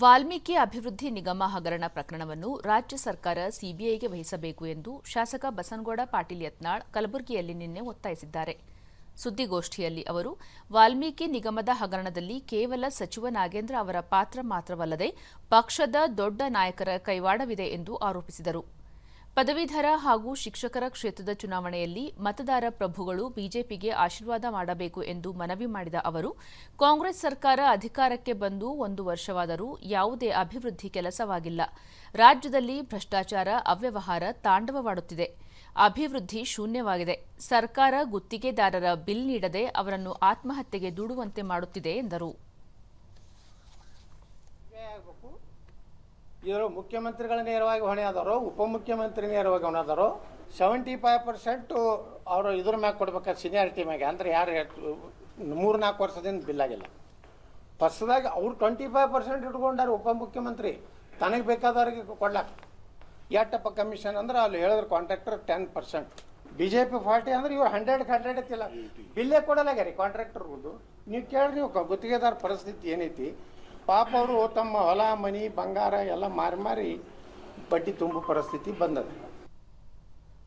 ವಾಲ್ಮೀಕಿ ಅಭಿವೃದ್ಧಿ ನಿಗಮ ಹಗರಣ ಪ್ರಕರಣವನ್ನು ರಾಜ್ಯ ಸರ್ಕಾರ ಸಿಬಿಐಗೆ ವಹಿಸಬೇಕು ಎಂದು ಶಾಸಕ ಬಸನಗೌಡ ಪಾಟೀಲ್ ಯತ್ನಾಳ್ ಕಲಬುರಗಿಯಲ್ಲಿ ನಿನ್ನೆ ಒತ್ತಾಯಿಸಿದ್ದಾರೆ. ಸುದ್ದಿಗೋಷ್ಠಿಯಲ್ಲಿ ಅವರು, ವಾಲ್ಮೀಕಿ ನಿಗಮದ ಹಗರಣದಲ್ಲಿ ಕೇವಲ ಸಚಿವ ನಾಗೇಂದ್ರ ಅವರ ಪಾತ್ರ ಮಾತ್ರವಲ್ಲದೆ ಪಕ್ಷದ ದೊಡ್ಡ ನಾಯಕರ ಕೈವಾಡವಿದೆ ಎಂದು ಆರೋಪಿಸಿದರು. ಪದವೀಧರ ಹಾಗೂ ಶಿಕ್ಷಕರ ಕ್ಷೇತ್ರದ ಚುನಾವಣೆಯಲ್ಲಿ ಮತದಾರ ಪ್ರಭುಗಳು ಬಿಜೆಪಿಗೆ ಆಶೀರ್ವಾದ ಮಾಡಬೇಕು ಎಂದು ಮನವಿ ಮಾಡಿದ ಅವರು, ಕಾಂಗ್ರೆಸ್ ಸರ್ಕಾರ ಅಧಿಕಾರಕ್ಕೆ ಬಂದು ಒಂದು ವರ್ಷವಾದರೂ ಯಾವುದೇ ಅಭಿವೃದ್ಧಿ ಕೆಲಸವಾಗಿಲ್ಲ. ರಾಜ್ಯದಲ್ಲಿ ಭ್ರಷ್ಟಾಚಾರ, ಅವ್ಯವಹಾರ ತಾಂಡವವಾಡುತ್ತಿದೆ. ಅಭಿವೃದ್ಧಿ ಶೂನ್ಯವಾಗಿದೆ. ಸರ್ಕಾರ ಗುತ್ತಿಗೆದಾರರ ಬಿಲ್ ನೀಡದೆ ಅವರನ್ನು ಆತ್ಮಹತ್ಯೆಗೆ ದೂಡುವಂತೆ ಮಾಡುತ್ತಿದೆ ಎಂದರು. ಇವರು ಮುಖ್ಯಮಂತ್ರಿಗಳ ನೇರವಾಗಿ ಹೊಣೆ ಆದವರು ಉಪಮುಖ್ಯಮಂತ್ರಿ ನೇರವಾಗಿ ಹೊಣೆ ಆದವರು. ಸೆವೆಂಟಿ ಫೈವ್ ಪರ್ಸೆಂಟು ಅವರು ಇದ್ರ ಮ್ಯಾಗ ಕೊಡ್ಬೇಕಾದ ಸೀನಿಯಾರಿಟಿ ಮ್ಯಾಗೆ. ಅಂದ್ರೆ ಯಾರು ಮೂರು ನಾಲ್ಕು ವರ್ಷದಿಂದ ಬಿಲ್ ಆಗಿಲ್ಲ. ಹೊಸದಾಗಿ ಅವ್ರು ಟ್ವೆಂಟಿ ಫೈವ್ ಪರ್ಸೆಂಟ್ ಉಪ ಉಪಮುಖ್ಯಮಂತ್ರಿ. ತನಗೆ ಬೇಕಾದವ್ರಿಗೆ ಕೊಡ್ಲಾಕ. ಎಟ್ಟಪ್ಪ ಕಮಿಷನ್ ಅಂದ್ರೆ ಅಲ್ಲಿ ಹೇಳಿದ್ರು contractor ten percent B J P forty ಅಂದ್ರೆ ಇವ್ರು ಹಂಡ್ರೆಡ್ ಹಂಡ್ರೆಡ್ ಐತಿಲ್ಲ ಬಿಲ್ಲೇ ಕೊಡಲಾಗ್ಯಾರಿ ಕಾಂಟ್ರಾಕ್ಟರ್ಗಳು ನೀವು ಕೇಳ್ರಿ ನೀವು ಗುತ್ತಿಗೆದಾರ ಪರಿಸ್ಥಿತಿ ಏನೈತಿ. ಪಾಪ ಅವರು ತಮ್ಮ ಹೊಲ ಮನಿ ಬಂಗಾರ ಎಲ್ಲ ಮಾರಿ ಮಾರಿ ಬಡ್ಡಿ ತುಂಬೋ ಪರಿಸ್ಥಿತಿ ಬಂದದ.